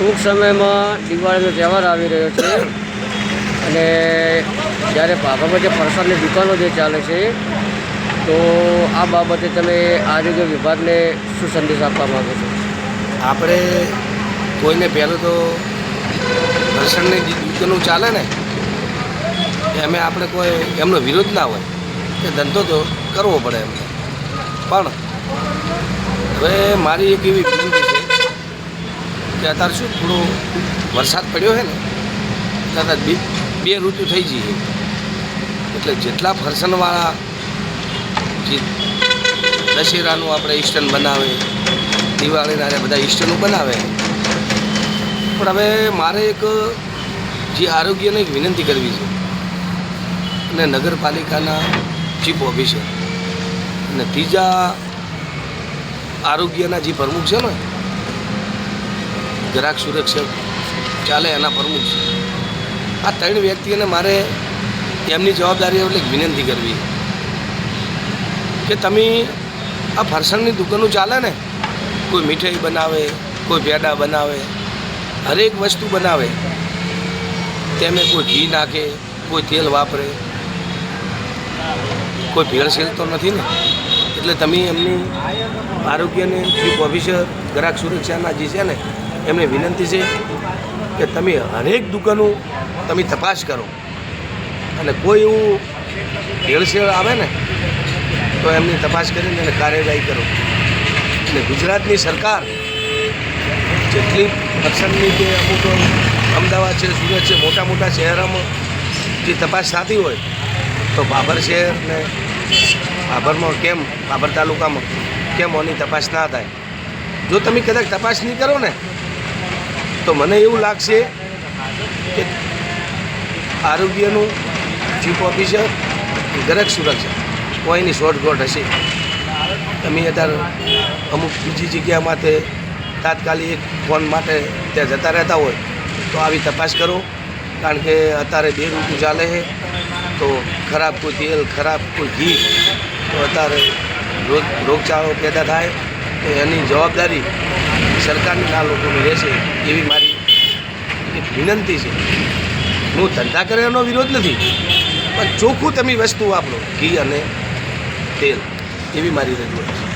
ટૂંક સમયમાં દિવાળીનો તહેવાર આવી રહ્યો છે. અને જ્યારે ભાભામાં જે ફરસાણની દુકાનો જે ચાલે છે, તો આ બાબતે તમે આરોગ્ય વિભાગને શું સંદેશ આપવા માગો છો? આપણે કોઈને પહેલું તો ઘર્ષણની જે દુકાનો ચાલે ને એમે આપણે કોઈ એમનો વિરોધ ના હોય, કે ધંધો તો કરવો પડે એમને. પણ હવે મારી એક એવી વિનંતી છે કે અત્યારે શું થોડો વરસાદ પડ્યો છે ને કદાચ બે બે ઋતુ થઈ જઈએ એટલે જેટલા ફરસનવાળા જે દશેરાનું આપણે ઈસ્ટર્ન બનાવે, દિવાળીના બધા ઈસ્ટનું બનાવે, પણ હવે મારે એક જે આરોગ્યને એક વિનંતી કરવી છે, અને નગરપાલિકાના ચીફ ઓફિસર, અને ત્રીજા આરોગ્યના જે પ્રમુખ છે ને ગ્રાહક સુરક્ષા ચાલે એના પ્રમુખ છે આ ત્રણ વ્યક્તિઓને મારે એમની જવાબદારી એટલે વિનંતી કરવી. કે તમે આ ફરસાણની દુકાનો ચાલે ને, કોઈ મીઠાઈ બનાવે, કોઈ પેડા બનાવે, હરેક વસ્તુ બનાવે, તેમે કોઈ ઘી નાખે, કોઈ તેલ વાપરે, કોઈ ભેળસેળ તો નથી ને? એટલે તમે એમની આરોગ્યને, ચીફ ઓફિસર, ગ્રાહક સુરક્ષાના જે છે ને એમને વિનંતી છે કે તમે હરેક દુકાનો તમે તપાસ કરો. અને કોઈ એવું ભેળસેળ આવે ને, તો એમની તપાસ કરીને એને કાર્યવાહી કરો. અને ગુજરાતની સરકાર જેટલી પસંદની કે અમુક અમદાવાદ છે, સુરત છે, મોટા મોટા શહેરોમાં જે તપાસ થતી હોય, તો બાબર શહેર ને બાબરમાં કેમ, બાબર તાલુકામાં કેમ ઓની તપાસ ના થાય? જો તમે કદાચ તપાસ નહીં કરો ને તો મને એવું લાગશે કે આરોગ્યનું ચીફ ઓફિસર ગ્રાહક સુરક્ષા. કોઈની શોર્ટકટ હશે. તમે અત્યારે અમુક બીજી જગ્યા માટે તાત્કાલિક ફોન માટે ત્યાં જતા રહેતા હોય, તો આવી તપાસ કરો. કારણ કે અત્યારે બે ઋતુ ચાલે છે. તો ખરાબ કોઈ તેલ, ખરાબ કોઈ ઘી, તો અત્યારે રોગ રોગચાળો પેદા થાય. તો એની જવાબદારી સરકારની આ લોકોની રહેશે એવી મારી વિનંતી છે. હું ધંધા કરવાનો વિરોધ નથી, પણ ચોખ્ખું તમે વસ્તુ વાપરો ઘી અને તેલ એવી મારી રજૂઆત છે.